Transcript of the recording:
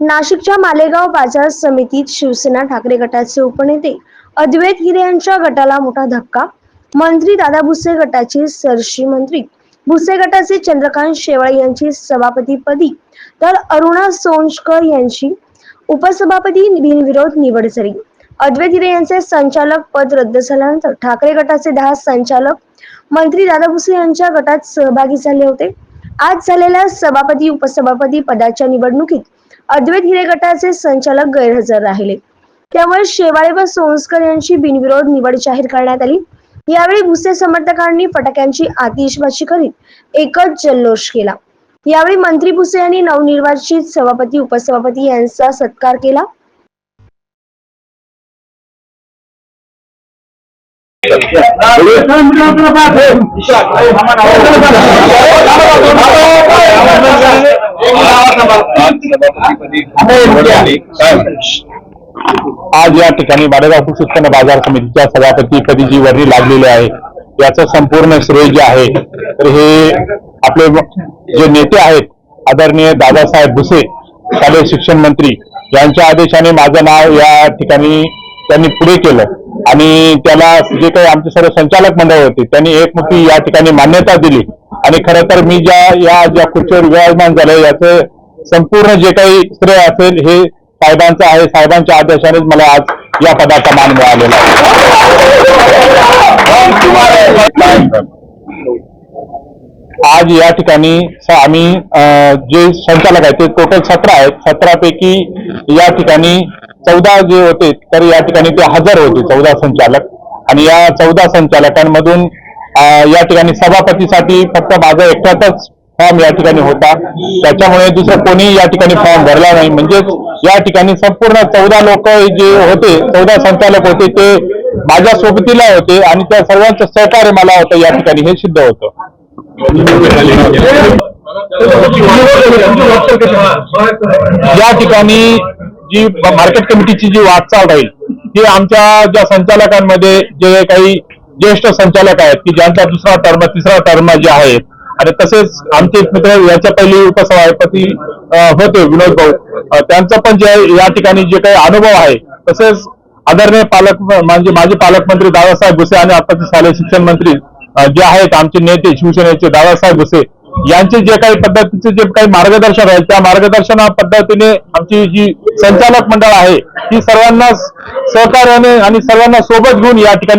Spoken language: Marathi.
नाशिकच्या मालेगाव बाजार समितीत शिवसेना ठाकरे गटाचे उपनेते अद्वैत हिरे यांच्या गटाला मोठा धक्का. मंत्री दादा भुसे गटाचे सरशी मंत्री. भुसे गटाचे चंद्रकांत शेवाळे यांची सभापतीपदी. तर अरुणा सोनशकर यांची उपसभापती बिनविरोध निवड झाली अद्वैत हिरे यांचे संचालक पद रद्द झाल्यानंतर ठाकरे गटाचे दहा संचालक मंत्री दादा भुसे यांच्या गटात सहभागी झाले होते. आज झालेल्या सभापती उपसभापती पदाच्या निवडणुकीत अद्वैत हिरे गटाचे संचालक गैरहजर राहिले त्यामुळे शेवाळे व सोनस्कर यांची बिनविरोध निवड जाहीर करण्यात आली यावेळी भुसे समर्थकांनी फटाक्यांची आतिषबाजी करीत एकच जल्लोष केला यावेळी मंत्री भुसे यांनी नवनिर्वाचित सभापती उपसभापती यांचा सत्कार केला आज या ठिकाणी बाडेगाव कृषी उत्पन्न बाजार समितीच्या सभापतीपदी जी वर्णी लागलेली आहे. याचं संपूर्ण श्रेय जे आहे तर हे आपले जे नेते आहेत आदरणीय दादासाहेब भुसे शालेय शिक्षण मंत्री यांच्या आदेशाने माझं नाव या ठिकाणी त्यांनी पुढे केलं. आणि त्याला जे काही आमचे सर्व संचालक मंडळ होते त्यांनी एकमुखी या ठिकाणी मान्यता दिली. आणि खरं तर मी ज्या या ज्या खुर्चीवर विराजमान झालं याचं संपूर्ण जे काही श्रेय असेल हे साहेबांचं आहे. साहेबांच्या आदेशानेच मला आज या पदाचा मान मिळालेला आज या ठिकाणी आम्ही अं, जे संचालक आहेत ते टोटल सतरा आहेत. सतरापैकी या ठिकाणी चौदा जे होते तर या ठिकाणी ते हजर होते चौदा संचालक. आणि या चौदा संचालकांमधून या ठिकाणी सभापतीसाठी फक्त माझा एकट्याचाच फॉर्म या ठिकाणी होता. त्याच्यामुळे दुसरं कोणी या ठिकाणी फॉर्म भरला नाही. म्हणजेच या ठिकाणी संपूर्ण चौदा लोक जे होते चौदा संचालक होते ते माझ्या सोबतीला होते आणि त्या सर्वांचं सहकार्य मला होतं या ठिकाणी. हे सिद्ध होतं. या ठिकाणी जी मार्केट कमिटीची जी वाटचाल राहील ती आमच्या ज्या संचालकांमध्ये जे काही ज्येष्ठ संचालक आहेत की ज्यांचा दुसरा टर्म तिसरा टर्म जे आहेत आणि तसेच आमचे एक मित्र याच्या पहिले उपसभापती होते विनोद भाऊ. त्यांचा त्यांचं पण जे आहे, या ठिकाणी जे काही अनुभव आहे तसेच आदरणीय पालक म्हणजे माजी पालकमंत्री दादासाहेब भुसे आणि आताचे शालेय शिक्षण मंत्री जे आहेत आमचे नेते शिवसेनेचे दादासाहेब भुसे यांचे जे काही पद्धतीचे जे काही मार्गदर्शन आहे त्या मार्गदर्शना पद्धतीने आमची जी संचालक मंडळ आहे ती सर्वांना सहकार्याने आणि सर्वांना सोबत घेऊन या ठिकाणी